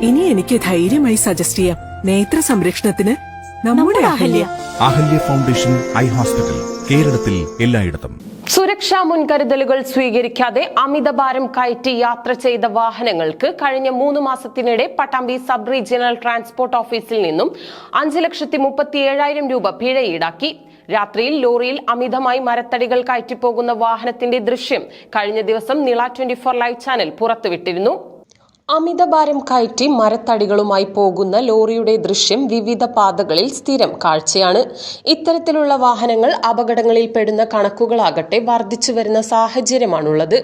ഇനി എനിക്ക് ധൈര്യമായി സജസ്റ്റ് ചെയ്യാം. നേത്ര സംരക്ഷണത്തിന് നമ്മുടെ Ahalya. Ahalya. Foundation eye hospital കേരളത്തിൽ എല്ലായിടത്തും. സുരക്ഷാ മുൻകരുതലുകൾ സ്വീകരിക്കാതെ അമിതഭാരം കയറ്റി യാത്ര ചെയ്ത വാഹനങ്ങൾക്ക് കഴിഞ്ഞ മൂന്ന് മാസത്തിനിടെ പട്ടാമ്പി സബ് റീജിയണൽ ട്രാൻസ്പോർട്ട് ഓഫീസിൽ നിന്നും അഞ്ച് ലക്ഷത്തി മുപ്പത്തി ഏഴായിരം രൂപ പിഴ ഈടാക്കി. രാത്രിയിൽ ലോറിയിൽ അമിതമായി മരത്തടികൾ കയറ്റിപ്പോകുന്ന വാഹനത്തിന്റെ ദൃശ്യം കഴിഞ്ഞ ദിവസം Nila twenty four live channel പുറത്തുവിട്ടിരുന്നു. അമിതഭാരം കയറ്റി മരത്തടികളുമായി പോകുന്ന ലോറിയുടെ ദൃശ്യം വിവിധ പാതകളിൽ സ്ഥിരം കാഴ്ചയാണ്. ഇത്തരത്തിലുള്ള വാഹനങ്ങൾ അപകടങ്ങളിൽ പെടുന്ന കണക്കുകളാകട്ടെ വർദ്ധിച്ചു വരുന്ന സാഹചര്യമാണുള്ളത്.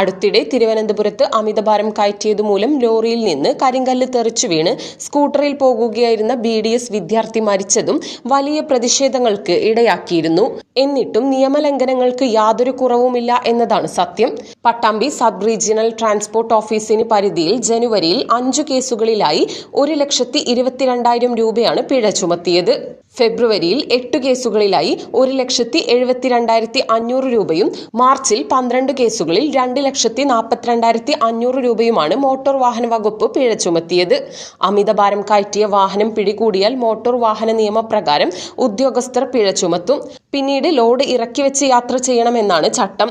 അടുത്തിടെ തിരുവനന്തപുരത്ത് അമിതഭാരം കയറ്റിയത് മൂലം ലോറിയിൽ നിന്ന് കരിങ്കല്ല് തെറിച്ചു വീണ് സ്കൂട്ടറിൽ പോകുകയായിരുന്ന ബി ഡി എസ് വിദ്യാർത്ഥി മരിച്ചതും വലിയ പ്രതിഷേധങ്ങൾക്ക് ഇടയാക്കിയിരുന്നു. എന്നിട്ടും നിയമലംഘനങ്ങൾക്ക് യാതൊരു കുറവുമില്ല എന്നതാണ് സത്യം. പട്ടാമ്പി സബ് റീജിയണൽ ട്രാൻസ്പോർട്ട് ഓഫീസിന് പരിധിയിൽ ജനുവരിയിൽ അഞ്ചു കേസുകളിലായി ഒരു ലക്ഷത്തി ഇരുപത്തിരണ്ടായിരം രൂപയാണ് പിഴ ചുമത്തിയത്. ഫെബ്രുവരിയിൽ എട്ട് കേസുകളിലായി ഒരു ലക്ഷത്തി എഴുപത്തിരണ്ടായിരത്തി അഞ്ഞൂറ് രൂപയും മാർച്ചിൽ പന്ത്രണ്ട് കേസുകളിൽ രണ്ട് ലക്ഷത്തി നാൽപ്പത്തിരണ്ടായിരത്തി അഞ്ഞൂറ് രൂപയുമാണ് മോട്ടോർ വാഹന വകുപ്പ് പിഴ ചുമത്തിയത്. അമിതഭാരം കയറ്റിയ വാഹനം പിടികൂടിയാൽ മോട്ടോർ വാഹന നിയമപ്രകാരം ഉദ്യോഗസ്ഥർ പിഴ ചുമത്തും. പിന്നീട് ലോഡ് ഇറക്കി വെച്ച് യാത്ര ചെയ്യണമെന്നാണ് ചട്ടം.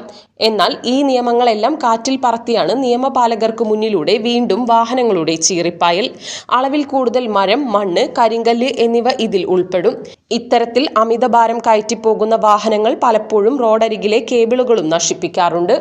എന്നാൽ ഈ നിയമങ്ങളെല്ലാം കാറ്റിൽ പറത്തിയാണ് നിയമപാലകർക്ക് മുന്നിലൂടെ വീണ്ടും വാഹനങ്ങളുടെ ചീറിപ്പായൽ. അളവിൽ കൂടുതൽ മരം മണ്ണ് കരിങ്കല്ല് എന്നിവ ഇതിൽ ഉൾപ്പെടും. ഇത്തരത്തിൽ അമിതഭാരം കയറ്റിപ്പോകുന്ന വാഹനങ്ങൾ പലപ്പോഴും റോഡരികിലെ കേബിളുകളും നശിപ്പിക്കാറുണ്ട്.